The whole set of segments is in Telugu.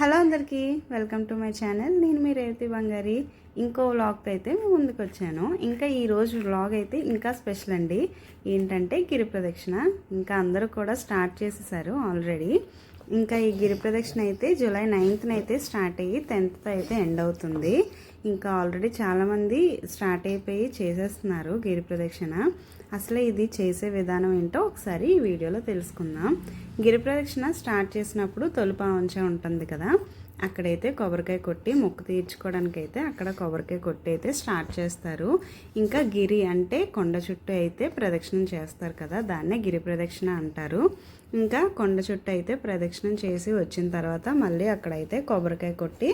హలో అందరికీ వెల్కమ్ టు మై ఛానల్. నేను మీ రేవతి బంగారి. ఇంకో వ్లాగ్తో అయితే మేము ముందుకు వచ్చాను. ఇంకా ఈరోజు వ్లాగ్ అయితే ఇంకా స్పెషల్ అండి. ఏంటంటే గిరి ప్రదక్షిణ. ఇంకా అందరూ కూడా స్టార్ట్ చేసేసారు ఆల్రెడీ ఇంకా ఈ గిరి ప్రదక్షిణ అయితే జూలై నైన్త్న అయితే స్టార్ట్ అయ్యి టెన్త్ అయితే ఎండ్ అవుతుంది. ఇంకా ఆల్రెడీ చాలామంది స్టార్ట్ అయిపోయి చేసేస్తున్నారు గిరి ప్రదక్షిణ. అసలే ఇది చేసే విధానం ఏంటో ఒకసారి ఈ వీడియోలో తెలుసుకుందాం. గిరి ప్రదక్షిణ స్టార్ట్ చేసినప్పుడు తొలుపా ఉంచే ఉంటుంది కదా అక్కడైతే కొబ్బరికాయ కొట్టి మొక్కు తీర్చుకోవడానికి అయితే అక్కడ కొబ్బరికాయ కొట్టి అయితే స్టార్ట్ చేస్తారు. ఇంకా గిరి అంటే కొండ చుట్టూ అయితే ప్రదక్షిణం చేస్తారు కదా దాన్నే గిరి ప్రదక్షిణ అంటారు. ఇంకా కొండ చుట్టూ అయితే ప్రదక్షిణం చేసి వచ్చిన తర్వాత మళ్ళీ అక్కడైతే కొబ్బరికాయ కొట్టి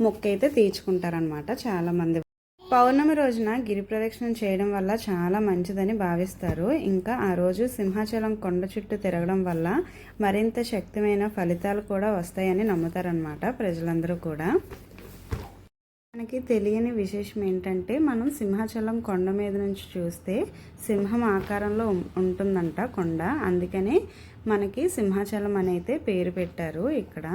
మొక్క అయితే తీర్చుకుంటారనమాట చాలామంది. పౌర్ణమి రోజున గిరి ప్రదక్షిణం చేయడం వల్ల చాలా మంచిదని భావిస్తారు. ఇంకా ఆ రోజు సింహాచలం కొండ చుట్టూ తిరగడం వల్ల మరింత శక్తిమైన ఫలితాలు కూడా వస్తాయని నమ్ముతారనమాట ప్రజలందరూ కూడా. మనకి తెలియని విశేషం ఏంటంటే మనం సింహాచలం కొండ మీద నుంచి చూస్తే సింహం ఆకారంలో ఉంటుందంట కొండ. అందుకనే మనకి సింహాచలం అని అయితే పేరు పెట్టారు ఇక్కడ.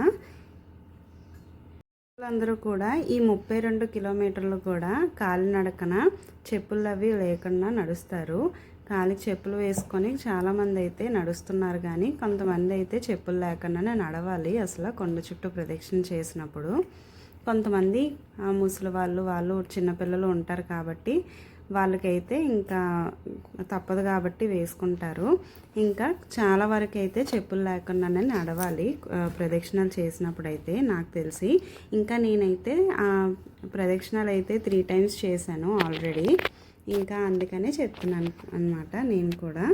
అందరూ కూడా ఈ ముప్పై రెండు కిలోమీటర్లు కూడా కాలినడకన చెప్పులు అవి లేకుండా నడుస్తారు. కాలి చెప్పులు వేసుకొని చాలామంది అయితే నడుస్తున్నారు కానీ కొంతమంది అయితే చెప్పులు లేకుండానే నడవాలి అసలు కొండ చుట్టూ ప్రదక్షిణ చేసినప్పుడు. కొంతమంది ఆ, ముసలి వాళ్ళు వాళ్ళు చిన్నపిల్లలు ఉంటారు కాబట్టి వాళ్ళకైతే ఇంకా తప్పదు కాబట్టి వేసుకుంటారు. ఇంకా చాలా వరకు అయితే చెప్పులు లేకుండానే నడవాలి ప్రదక్షిణలు చేసినప్పుడు అయితే నాకు తెలిసి. ఇంకా నేనైతే ఆ ప్రదక్షిణాలు అయితే త్రీ టైమ్స్ చేశాను ఆల్రెడీ. ఇంకా అందుకనే చెప్తున్నాను అనమాట నేను కూడా.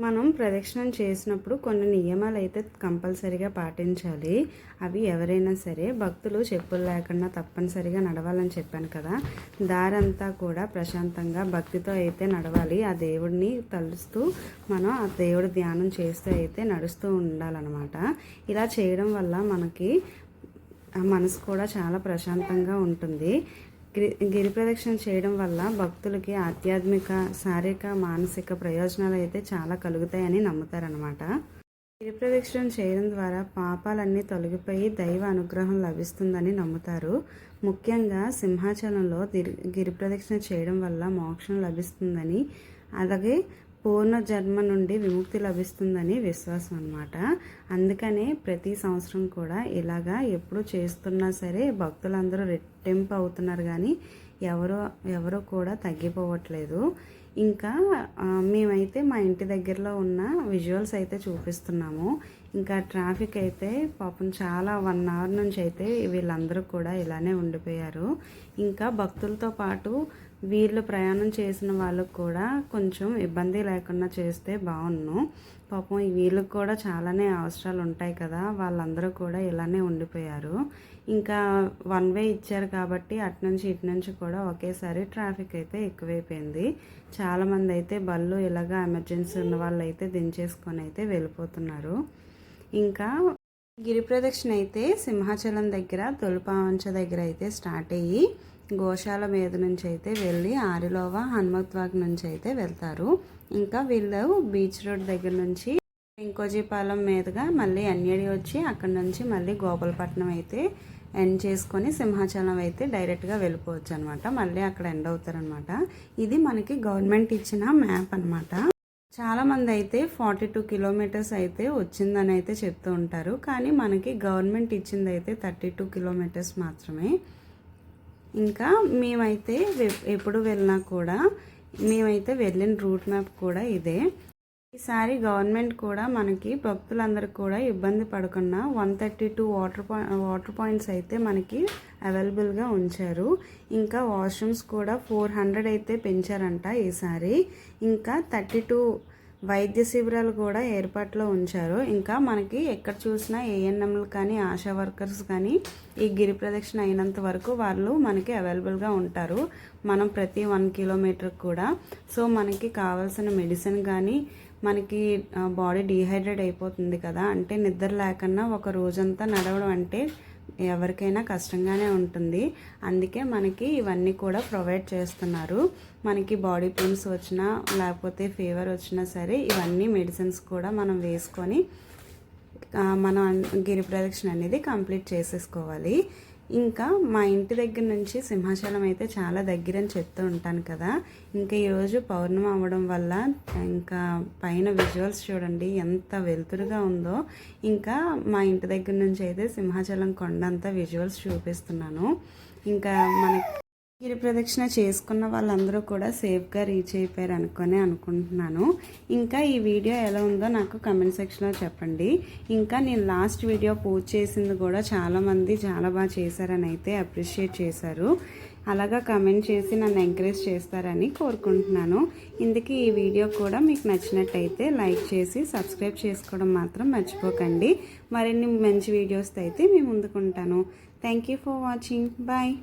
మనం ప్రదక్షిణం చేసినప్పుడు కొన్ని నియమాలు అయితే కంపల్సరిగా పాటించాలి. అవి ఎవరైనా సరే భక్తులు చెప్పులు లేకుండా తప్పనిసరిగా నడవాలని చెప్పాను కదా. దారంతా కూడా ప్రశాంతంగా భక్తితో అయితే నడవాలి. ఆ దేవుడిని తలుస్తూ మనం ఆ దేవుడి ధ్యానం చేస్తూ అయితే నడుస్తూ ఉండాలన్నమాట. ఇలా చేయడం వల్ల మనకి మనసు కూడా చాలా ప్రశాంతంగా ఉంటుంది. గిరి గిరి ప్రదక్షిణ చేయడం వల్ల భక్తులకి ఆధ్యాత్మిక శారీరక మానసిక ప్రయోజనాలు అయితే చాలా కలుగుతాయని నమ్ముతారనమాట గిరి ప్రదక్షిణ చేయడం ద్వారా పాపాలన్నీ తొలగిపోయి దైవ అనుగ్రహం లభిస్తుందని నమ్ముతారు. ముఖ్యంగా సింహాచలంలో గిరి గిరి ప్రదక్షిణ చేయడం వల్ల మోక్షం లభిస్తుందని అలాగే పూర్ణ జన్మ నుండి విముక్తి లభిస్తుందని విశ్వాసం అన్నమాట. అందుకనే ప్రతి సంవత్సరం కూడా ఇలాగా ఎప్పుడు చేస్తున్నా సరే భక్తులందరూ రెట్టింపు అవుతున్నారు కానీ ఎవరో ఎవరో కూడా తగ్గిపోవట్లేదు. ఇంకా మేమైతే మా ఇంటి దగ్గరలో ఉన్న విజువల్స్ అయితే చూపిస్తున్నాము. ఇంకా ట్రాఫిక్ అయితే పాపం చాలా వన్ అవర్ నుంచి అయితే వీళ్ళందరూ కూడా ఇలానే ఉండిపోయారు. ఇంకా భక్తులతో పాటు వీళ్ళు ప్రయాణం చేసిన వాళ్ళకు కూడా కొంచెం ఇబ్బంది లేకుండా చేస్తే బాగున్ను. పాపం వీళ్ళకి కూడా చాలానే అవసరాలు ఉంటాయి కదా వాళ్ళందరూ కూడా ఇలానే ఉండిపోయారు. ఇంకా వన్ వే ఇచ్చారు కాబట్టి అటు నుంచి ఇటు నుంచి కూడా ఒకేసారి ట్రాఫిక్ అయితే ఎక్కువైపోయింది. చాలామంది అయితే బళ్ళు ఇలాగా ఎమర్జెన్సీ ఉన్న వాళ్ళు అయితే దించేసుకొని అయితే వెళ్ళిపోతున్నారు. ఇంకా గిరి ప్రదక్షిణ అయితే సింహాచలం దగ్గర తొలిపావంచ దగ్గర అయితే స్టార్ట్ అయ్యి గోశాల మీద నుంచి అయితే వెళ్ళి ఆరిలోవ హనుమత్వాగ్ నుంచి అయితే వెళ్తారు. ఇంకా వీళ్ళు బీచ్ రోడ్ దగ్గర నుంచి ఇంకోజీపాలెం మీదుగా మళ్ళీ అన్యడి వచ్చి అక్కడ నుంచి మళ్ళీ గోపాలపట్నం అయితే ఎండ్ చేసుకొని సింహాచలం అయితే డైరెక్ట్గా వెళ్ళిపోవచ్చు అనమాట మళ్ళీ అక్కడ ఎండ్ అవుతారనమాట ఇది మనకి గవర్నమెంట్ ఇచ్చిన మ్యాప్ అనమాట చాలామంది అయితే ఫార్టీ టూ కిలోమీటర్స్ అయితే వచ్చిందని అయితే చెప్తూ ఉంటారు. కానీ మనకి గవర్నమెంట్ ఇచ్చింది అయితే థర్టీ టూ కిలోమీటర్స్ మాత్రమే. ఇంకా మేమైతే ఎప్పుడు వెళ్ళినా కూడా మేమైతే వెళ్ళిన రూట్ మ్యాప్ కూడా ఇదే. ఈసారి గవర్నమెంట్ కూడా మనకి భక్తులందరూ కూడా ఇబ్బంది పడకుండా one thirty two water point water points అయితే మనకి అవైలబుల్గా ఉంచారు. ఇంకా వాష్రూమ్స్ కూడా ఫోర్ హండ్రెడ్ అయితే పెంచారంట ఈసారి. ఇంకా థర్టీ టూ వైద్య శిబిరాలు కూడా ఏర్పాట్లో ఉంచారు. ఇంకా మనకి ఎక్కడ చూసినా ఏఎన్ఎంలు కానీ ఆశా వర్కర్స్ కానీ ఈ గిరి ప్రదక్షిణ అయినంత వరకు వాళ్ళు మనకి అవైలబుల్గా ఉంటారు. మనం ప్రతి వన్ కిలోమీటర్ కూడా. సో మనకి కావాల్సిన మెడిసిన్ కానీ మనకి బాడీ డీహైడ్రేట్ అయిపోతుంది కదా. అంటే నిద్ర లేకుండా ఒక రోజంతా నడవడం అంటే ఎవరికైనా కష్టంగానే ఉంటుంది. అందుకే మనకి ఇవన్నీ కూడా ప్రొవైడ్ చేస్తున్నారు. మనకి బాడీ పెయిన్స్ వచ్చినా లేకపోతే ఫీవర్ వచ్చినా సరే ఇవన్నీ మెడిసిన్స్ కూడా మనం వేసుకొని మనం గిరి ప్రదక్షిణ అనేది కంప్లీట్ చేసేసుకోవాలి. ఇంకా మా ఇంటి దగ్గర నుంచి సింహాచలం అయితే చాలా దగ్గర అని చెప్తూ ఉంటాను కదా. ఇంకా ఈరోజు పౌర్ణమి అవ్వడం వల్ల ఇంకా పైన విజువల్స్ చూడండి ఎంత వెలుతురుగా ఉందో. ఇంకా మా ఇంటి దగ్గర నుంచి అయితే సింహాచలం కొండంతా విజువల్స్ చూపిస్తున్నాను. ఇంకా మనకి గిరి ప్రదక్షిణ చేసుకున్న వాళ్ళందరూ కూడా సేఫ్గా రీచ్ అయిపోయారు అనుకొని అనుకుంటున్నాను. ఇంకా ఈ వీడియో ఎలా ఉందో నాకు కమెంట్ సెక్షన్లో చెప్పండి. ఇంకా నేను లాస్ట్ వీడియో పోస్ట్ చేసింది కూడా చాలామంది చాలా బాగా చేశారని అయితే అప్రిషియేట్ చేశారు. అలాగా కమెంట్ చేసి నన్ను ఎంకరేజ్ చేస్తారని కోరుకుంటున్నాను. ఇందుకే ఈ వీడియో కూడా మీకు నచ్చినట్టయితే లైక్ చేసి సబ్స్క్రైబ్ చేసుకోవడం మాత్రం మర్చిపోకండి. మరిన్ని మంచి వీడియోస్తో అయితే మీ ముందుకుంటాను thank you for watching bye